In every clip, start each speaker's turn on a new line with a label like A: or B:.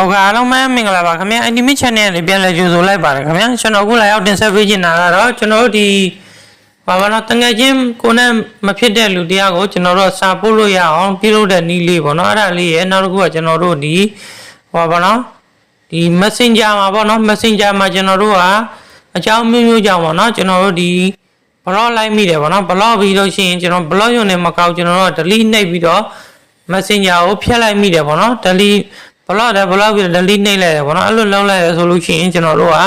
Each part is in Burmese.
A: ဟုတ်ကဲ့အားလုံးပဲမင်္ဂလာပါခင်ဗျာ Anime Channel နဲ့ပြန်လည်ကြိုဆိုလိုက်ပါတယ်ခင်ဗျာကျွန်တော်အခုလာရောက်တင်ဆက်ပေးချင်တာကတော့ကျွန်တော်တို့ဒီဘာဘာလို့တငယ်ချင်းကိုနဲ့မဖြစ်တဲ့လူတရားကိုကျွန်တော်တို့စာပို့လို့ရအောင်ပြုလုပ်တဲ့နည်းလေးပေါ့နော်အဲ့ဒါလေးရဲ့နောက်တစ်ခုကကျွန်တော်တို့ဒီဘာဘာလို့ဒီ Messenger မှာပေါ့နော် Messenger မှာကျွန်တော်တို့ကအကြောင်းမျိုးမျိုးကြောင့်ပေါ့နော်ကျွန်တော်တို့ဒီ block လိုက်မိတယ်ပေါ့နော် block ပြီးလို့ရှိရင်ကျွန်တော် block ရုံနဲ့မကောက်ကျွန်တော်တို့က delete နှိပ်ပြီးတော့ messenger ကိုဖျက်လိုက်မိတယ်ပေါ့နော် delete block တယ် block ပြီးတော့ delete နှိပ်လိုက်တယ်ပေါ့နော်အဲ့လိုလုပ်လိုက်ရဆိုလို့ရှိရင်ကျွန်တော်တို့က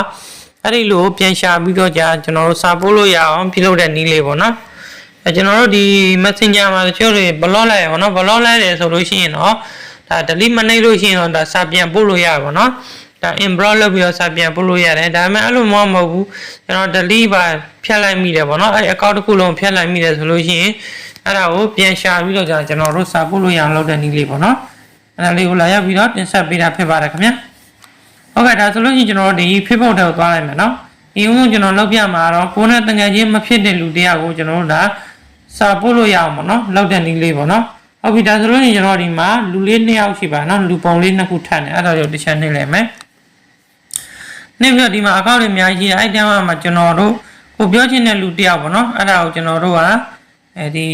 A: အဲ့ဒီလိုပြန်ရှာပြီးတော့ကြာကျွန်တော်တို့စာပို့လို့ရအောင်ပြုလုပ်တဲ့နည်းလေးပေါ့နော်အဲကျွန်တော်တို့ဒီ messenger မှာတချို့တွေ block လိုက်ရပေါ့နော် block လိုက်တယ်ဆိုလို့ရှိရင်တော့ဒါ delete မနှိပ်လို့ရှိရင်တော့ဒါစာပြန်ပို့လို့ရပါပေါ့နော်ဒါ inbroad လုပ်ပြီးတော့စာပြန်ပို့လို့ရတယ်ဒါပေမဲ့အဲ့လိုမှမဟုတ်ဘူးကျွန်တော် delete ပါဖျက်လိုက်မိတယ်ပေါ့နော်အဲ့ account တစ်ခုလုံးဖျက်လိုက်မိတယ်ဆိုလို့ရှိရင်အဲ့ဒါကိုပြန်ရှာပြီးတော့ကြာကျွန်တော်တို့စာပို့လို့ရအောင်လုပ်တဲ့နည်းလေးပေါ့နော် အဲ့ဒါလေးကိုလာရောက်ပြီးတော့တင်ဆက်ပေးတာဖြစ်ပါတယ်ခင်ဗျာဟုတ်ကဲ့ဒါဆိုလို့ရှိရင်ကျွန်တော်တို့ဒီ Facebook ထဲကိုသွားလိုက်မယ်နော်ဒီဦးကျွန်တော်လောက်ပြမှာတော့ကိုယ်နဲ့တငယ်ချင်းမဖြစ်တဲ့လူတရားကိုကျွန်တော်တို့ဒါစာပို့လို့ရအောင်ပေါ့နော်လောက်တဲ့နည်းလေးပေါ့နော်ဟုတ်ပြီဒါဆိုလို့ရှိရင်ကျွန်တော်ဒီမှာလူလေးနှစ်ယောက်ရှိပါနော်လူပုံလေးနှစ်ခုထပ်နေအဲ့ဒါကိုတစ်ချက်နှိပ်လိုက်မယ်နေ့ပြီးတော့ဒီမှာအကောင့်တွေအများကြီးရှိတယ်အဲ့ဒီမှာကျွန်တော်တို့ကိုပြောချင်တဲ့လူတယောက်ပေါ့နော်အဲ့ဒါကိုကျွန်တော်တို့ကအဲဒီ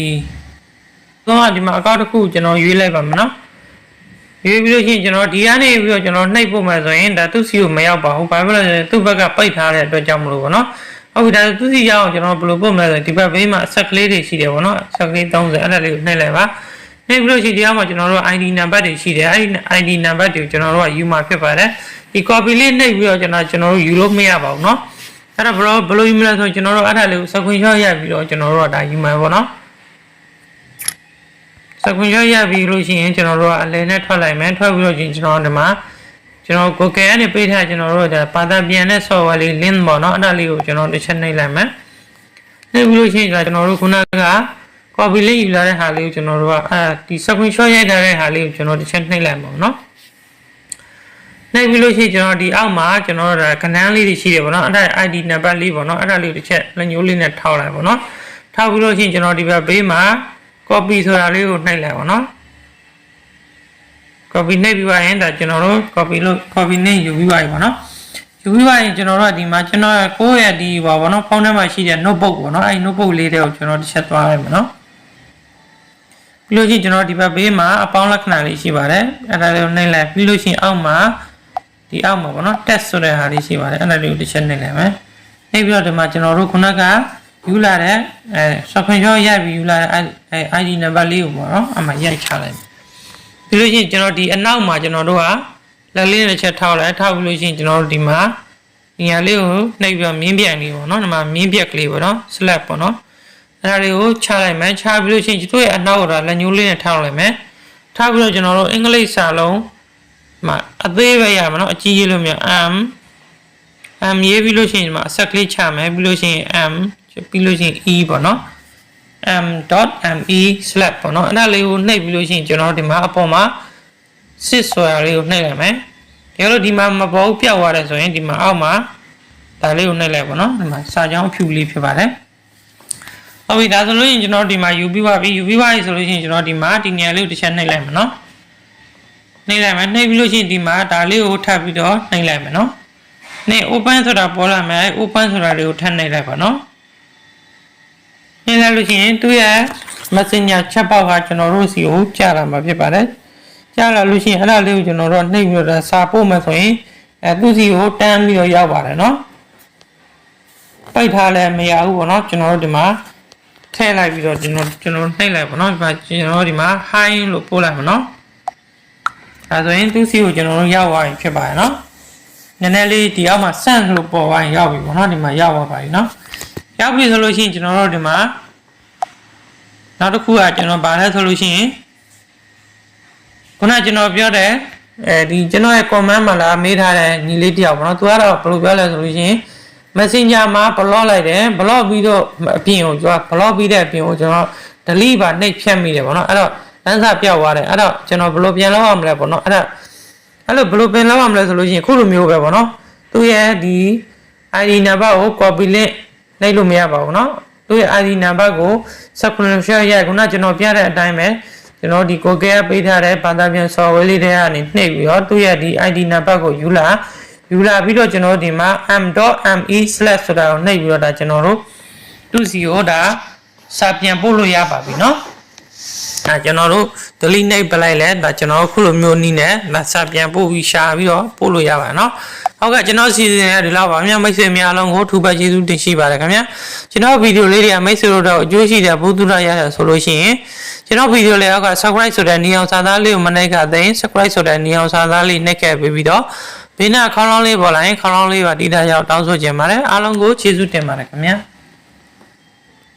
A: တော့ဒီမှာအကောင့်တစ်ခုကျွန်တော်ရွေးလိုက်ပါမယ်နော် ရွေးပြီးလို့ရှိရင်ကျွန်တော်ဒီကနေပြီးတော့ကျွန်တော်နှိပ်ဖို့မယ်ဆိုရင်ဒါသူ့စီကိုမရောက်ပါဘူးဘာဖြစ်လို့လဲသူ့ဘက်ကပိတ်ထားတဲ့အတွက်ကြောင့်မလို့ပေါ့နော်ဟုတ်ပြီဒါသူ့စီရောက်အောင်ကျွန်တော်ဘယ်လိုပို့မလဲဆိုရင်ဒီဘက်ဘေးမှာဆက်ကလေးတွေရှိတယ်ပေါ့နော်ဆက်ကလေး30အဲ့ဒါလေးကိုနှိပ်လိုက်ပါနှိပ်ပြီးလို့ရှိရင်ဒီအောက်မှာကျွန်တော်တို့ ID နံပါတ်တွေရှိတယ်အဲ့ဒီ ID နံပါတ်တွေကိုကျွန်တော်တို့ကယူမှာဖြစ်ပါတယ်ဒီ copy လေးနှိပ်ပြီးတော့ကျွန်တော်ကျွန်တော်တို့ယူလို့မရပါဘူးเนาะအဲ့ဒါဘယ်လိုဘယ်လိုယူမလဲဆိုရင်ကျွန်တော်တို့အဲ့ဒါလေးကို screenshot ရိုက်ပြီးတော့ကျွန်တော်တို့ကဒါယူမှာပေါ့เนาะ screenshot ရပြီးလို့ရှိရင်ကျွန်တော်တို့ကအလဲနဲ့ထွက်လိုက်မယ်ထွက်ပြီးတော့ကျွန်တော်ဒီမှာကျွန်တော် Google ကနေပေးထားကျွန်တော်တို့ကပါတာပြန်တဲ့ software လေး link ပေါ့နော်အဲ့ဒါလေးကိုကျွန်တော်တစ်ချက်နှိပ်လိုက်မယ်နှိပ်ပြီးလို့ရှိရင်ကျွန်တော်တို့ခုနက copy လေးယူလာတဲ့ဟာလေးကိုကျွန်တော်တို့ကအဲဒီ screenshot ရိုက်ထားတဲ့ဟာလေးကိုကျွန်တော်တစ်ချက်နှိပ်လိုက်ပါတော့နော်နိုင်ပြီလို့ရှိရင်ကျွန်တော်ဒီအောက်မှာကျွန်တော်တို့ကဏန်းလေးတွေရှိတယ်ပေါ့နော်အဲ့ဒါ ID နံပါတ်လေးပေါ့နော်အဲ့ဒါလေးကိုတစ်ချက်လက်ညှိုးလေးနဲ့ထောက်လိုက်ပေါ့နော်ထောက်ပြီးလို့ရှိရင်ကျွန်တော်ဒီဘက်ဘေးမှာ copy ဆိုတာလေးကိုနှိပ်လိုက်ပေါ့နော် copy နှိပ်ပြီးပါရင်ဒါကျွန်တော်တို့ copy လို့ copy နှိပ်ယူပြီးပါပြီပေါ့နော်ယူပြီးပါရင်ကျွန်တော်တို့ကဒီမှာကျွန်တော်ကိုယ့်ရဲ့ဒီပါပေါ့နော်ဖုန်းထဲမှာရှိတဲ့ notebook ပေါ့နော်အဲ့ဒီ notebook လေးတွေကိုကျွန်တော်တစ်ချက်သွားလိုက်မယ်နော်ပြီးလို့ရှိရင်ကျွန်တော်ဒီဘက်ဘေးမှာအပေါင်းလက္ခဏာလေးရှိပါတယ်အဲ့ဒါလေးကိုနှိပ်လိုက်ပြီးလို့ရှိရင်အောက်မှာဒီအောက်မှာပေါ့နော် test ဆိုတဲ့ဟာလေးရှိပါတယ်အဲ့ဒါလေးကိုတစ်ချက်နှိပ်လိုက်မယ်နှိပ်ပြီးတော့ဒီမှာကျွန်တော်တို့ခုနက ယူလာတဲ့အဲ screenshot ရိုက်ပြီးယူလာတဲ့အဲ ID number လေးကိုပေါ့နော်အမှရိုက်ချလိုက်ပြီးလို့ရှိရင်ကျွန်တော်ဒီအနောက်မှာကျွန်တော်တို့ကလက်လေးတစ်ချက်ထောက်လိုက်ထောက်ပြီးလို့ရှိရင်ကျွန်တော်တို့ဒီမှာနေရာလေးကိုနှိပ်ပြီးတော့မြင်းပြန်လေးပေါ့နော်ဒီမှာမြင်းပြက်ကလေးပေါ့နော် slab ပေါ့နော်အဲ့ဒါတွေကိုချလိုက်မယ်ချပြီးလို့ရှိရင်တို့ရဲ့အနောက်ကတော့လက်ညှိုးလေးနဲ့ထောက်လိုက်မယ်ထောက်ပြီးတော့ကျွန်တော်တို့အင်္ဂလိပ်စာလုံးမှာအသေးပဲရမှာနော်အကြီးကြီးလို့မြန် m m ရေးပြီးလို့ရှိရင်ဒီမှာအဆက်ကလေးချမယ်ပြီးလို့ရှိရင် m ပြီးလို့ရှိရင် e ပေါ့နော် m.me/ ပေါ့နော်အဲ့ဒါလေးကိုနှိပ်ပြီးလို့ရှိရင်ကျွန်တော်ဒီမှာအပေါ်မှာစစ်ဆွဲလေးကိုနှိပ်လိုက်မယ်တကယ်လို့ဒီမှာမပေါ်ပြောက်သွားတယ်ဆိုရင်ဒီမှာအောက်မှာဒါလေးကိုနှိပ်လိုက်ပေါ့နော်ဒီမှာစာကြောင်းဖြူလေးဖြစ်ပါတယ်ဟုတ်ပြီဒါဆိုလို့ရင်ကျွန်တော်ဒီမှာယူပြီးပါပြီယူပြီးပါပြီဆိုလို့ရှိရင်ကျွန်တော်ဒီမှာဒီနေရာလေးကိုတစ်ချက်နှိပ်လိုက်မယ်နော်နှိပ်လိုက်မယ်နှိပ်ပြီးလို့ရှိရင်ဒီမှာဒါလေးကိုထပ်ပြီးတော့နှိပ်လိုက်မယ်နော်နှိပ် open ဆိုတာပေါ်လာမယ် open ဆိုတာလေးကိုထပ်နှိပ်လိုက်ပါနော် နှိပ်လိုက်လို့ရှိရင်သူ့ရဲ့ messenger chat box ကကျွန်တော်တို့စီကိုကြာလာမှာဖြစ်ပါတယ်ကြာလာလို့ရှိရင်အဲ့ဒါလေးကိုကျွန်တော်တို့နှိပ်ပြီးတော့စာပို့မယ်ဆိုရင်အဲသူ့စီကိုတန်းပြီးတော့ရောက်ပါတယ်နော်ပိတ်ထားလည်းမရဘူးပေါ့နော်ကျွန်တော်တို့ဒီမှာထည့်လိုက်ပြီးတော့ကျွန်တော်ကျွန်တော်နှိပ်လိုက်ပါနော်ဒီမှာကျွန်တော်တို့ဒီမှာ hi လို့ပို့လိုက်ပါနော်ဒါဆိုရင်သူ့စီကိုကျွန်တော်တို့ရောက်သွားပြီဖြစ်ပါတယ်နော်နည်းနည်းလေးဒီအောက်မှာ send လို့ပေါ်သွားရင်ရောက်ပြီပေါ့နော်ဒီမှာရောက်သွားပါပြီနော်ရောက်ပြီဆိုလို့ရှိရင်ကျွန်တော်တို့ဒီမှာ နောက်တစ်ခုကကျွန်တော်ဗာလဲဆိုလို့ရှိရင်ခုနကကျွန်တော်ပြောတဲ့အဲဒီကျွန်တော်ရဲ့ comment မှာလာမေးထားတဲ့ညီလေးတယောက်ပေါ့နော်သူကတော့ဘယ်လိုပြောလဲဆိုလို့ရှိရင် messenger မှာ block လိုက်တယ် block ပြီးတော့အပြင်ကိုကျွန်တော် block ပြီးတဲ့အပြင်ကိုကျွန်တော် delete ပါနှိပ်ဖြတ်မိတယ်ပေါ့နော်အဲ့တော့လမ်းစာပြောက်သွားတယ်အဲ့တော့ကျွန်တော်ဘယ်လိုပြန်လုပ်အောင်မလဲပေါ့နော်အဲ့ဒါအဲ့လိုဘယ်လိုပြန်လုပ်အောင်မလဲဆိုလို့ရှိရင်ခုလိုမျိုးပဲပေါ့နော်သူရဲ့ဒီ ID နံပါတ်ကို copy link နှိပ်လို့မရပါဘူးเนาะ သူရဲ့ ID နံပါတ်ကို screenshot ရိုက်ခုနကျွန်တော်ပြတဲ့အတိုင်းပဲ ကျွန်တော်ဒီကိုကဲပေးထားတဲ့ဘာသာပြန် software လေးတွေကနေနှိပ်ပြီးတော့သူ့ရဲ့ဒီ ID နံပါတ်ကိုယူလာယူလာပြီးတော့ကျွန်တော်ဒီမှာ m.me/ ဆိုတာကိုနှိပ်ပြီးတော့ဒါကျွန်တော်တို့သူ့စီကိုဒါစာပြန်ပို့လို့ရပါပြီเนาะ ဒါကျွန်တော်တို့ delete နှိပ်ပလိုက်လဲဒါကျွန်တော်တို့ခုလိုမျိုးနီးနဲ့ဒါစာပြန်ပို့ပြီးရှာပြီးတော့ပို့လို့ရပါတယ်နော်ဟုတ်ကဲ့ကျွန်တော်စီစဉ်ရဒီလောက်ပါဗျာမိတ်ဆွေများလုံးကိုထူပါကျေးဇူးတင်ရှိပါတယ်ခင်ဗျာကျွန်တော်ဗီဒီယိုလေးတွေကမိတ်ဆွေတို့တော့အကျိုးရှိတဲ့ဘုသူရရတယ်ဆိုလို့ရှိရင်ကျွန်တော်ဗီဒီယိုလေးအောက်က subscribe ဆိုတဲ့နေအောင်စာသားလေးကိုမနှိပ်ခါသိရင် subscribe ဆိုတဲ့နေအောင်စာသားလေးနှိပ်ခဲ့ပြီးတော့ဘေးနာခေါင်းလောင်းလေးပေါ်လာရင်ခေါင်းလောင်းလေးပါတိတာရောက်တောင်းဆိုခြင်းပါတယ်အားလုံးကိုကျေးဇူးတင်ပါတယ်ခင်ဗျာ